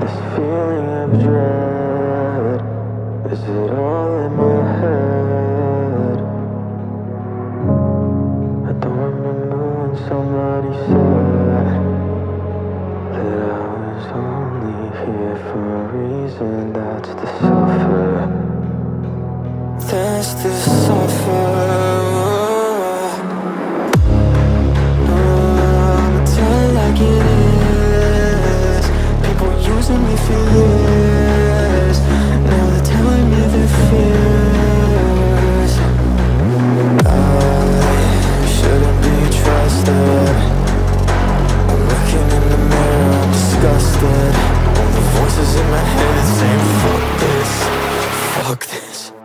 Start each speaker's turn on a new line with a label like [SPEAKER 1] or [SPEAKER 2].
[SPEAKER 1] This feeling of dread, is it all in my head? voices in my head Same. fuck this, fuck this